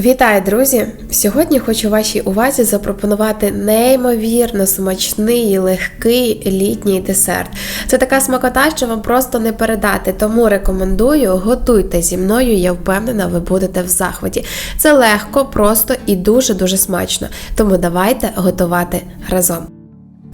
Вітаю, друзі! Сьогодні хочу вашій увазі запропонувати неймовірно смачний легкий літній десерт. Це така смакота, що вам просто не передати, тому рекомендую готуйте зі мною. Я впевнена, ви будете в захваті. Це легко, просто і дуже дуже смачно. Тому давайте готувати разом.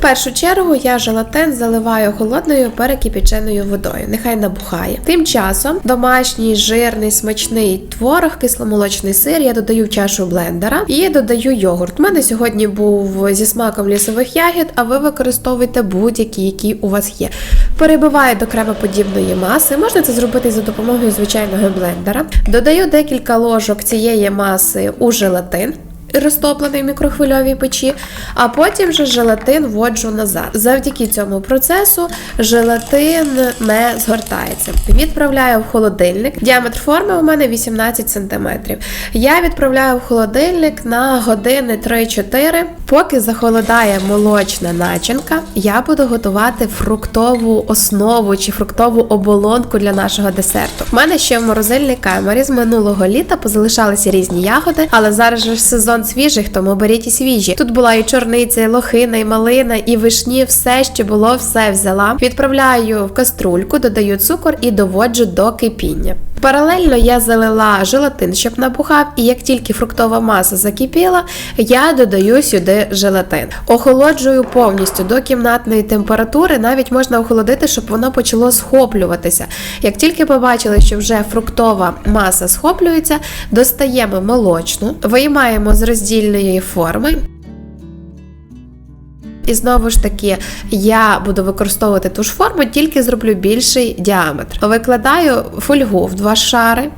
Першу чергу я желатин заливаю холодною перекипяченою водою. Нехай набухає. Тим часом домашній жирний смачний творог, кисломолочний сир я додаю в чашу блендера і додаю йогурт. У мене сьогодні був зі смаком лісових ягід, а ви використовуйте будь-які, які у вас є. Перебиваю до кремоподібної маси. Можна це зробити за допомогою звичайного блендера. Додаю декілька ложок цієї маси у желатин розтоплений в мікрохвильовій печі, а потім вже желатин вводжу назад. Завдяки цьому процесу желатин не згортається. Відправляю в холодильник. Діаметр форми у мене 18 см. Я відправляю в холодильник на години 3-4. Поки захолодає молочна начинка, я буду готувати фруктову основу чи фруктову оболонку для нашого десерту. У мене ще в морозильній камері з минулого літа позалишалися різні ягоди, але зараз же сезон свіжих, тому беріть і свіжі. Тут була і чорниця, і лохина, і малина, і вишні, все, що було, все взяла. Відправляю в каструльку, додаю цукор і доводжу до кипіння. Паралельно я залила желатин, щоб набухав, і як тільки фруктова маса закипіла, я додаю сюди желатин. Охолоджую повністю до кімнатної температури, навіть можна охолодити, щоб воно почало схоплюватися. Як тільки побачили, що вже фруктова маса схоплюється, достаємо молочну, виймаємо з роздільної форми. І знову ж таки, я буду використовувати ту ж форму, тільки зроблю більший діаметр. Викладаю фольгу в два шари,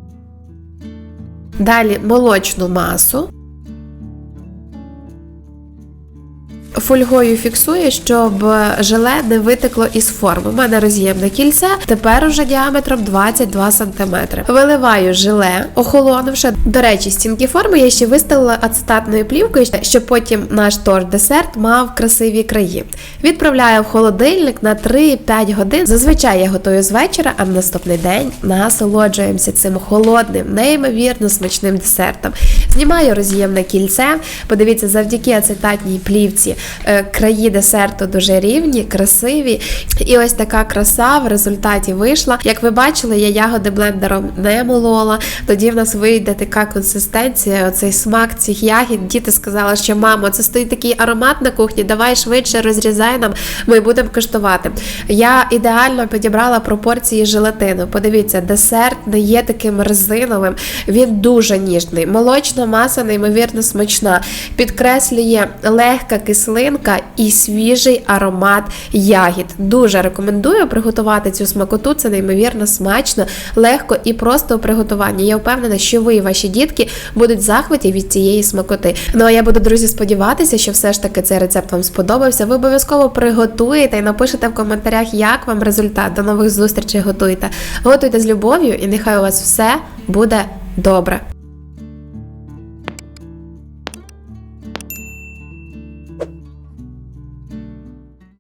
далі молочну масу. Фольгою фіксую, щоб желе не витекло із форми. У мене роз'ємне кільце, тепер уже діаметром 22 см. Виливаю желе, охолонувши. До речі, стінки форми я ще виставила ацетатною плівкою, щоб потім наш торт десерт мав красиві краї. Відправляю в холодильник на 3-5 годин. Зазвичай я готую з вечора, а на наступний день насолоджуємося цим холодним, неймовірно смачним десертом. Знімаю роз'ємне кільце. Подивіться, завдяки ацетатній плівці краї десерту дуже рівні, красиві. І ось така краса в результаті вийшла. Як ви бачили, я ягоди блендером не молола. Тоді в нас вийде така консистенція, оцей смак цих ягід. Діти сказали, що мамо, це стоїть такий аромат на кухні, давай швидше розрізай нам, ми будемо коштувати. Я ідеально підібрала пропорції желатину. Подивіться, десерт не є таким резиновим, він дуже ніжний. Молочна маса неймовірно смачна, підкреслює легка кислинка і свіжий аромат ягід. Дуже рекомендую приготувати цю смакоту. Це неймовірно смачно, легко і просто у приготуванні. Я впевнена, що ви і ваші дітки будуть в захваті від цієї смакоти. Ну а я буду, друзі, сподіватися, що все ж таки цей рецепт вам сподобався. Ви обов'язково приготуєте і напишете в коментарях, як вам результат. До нових зустрічей готуйте. Готуйте з любов'ю, і нехай у вас все буде добре.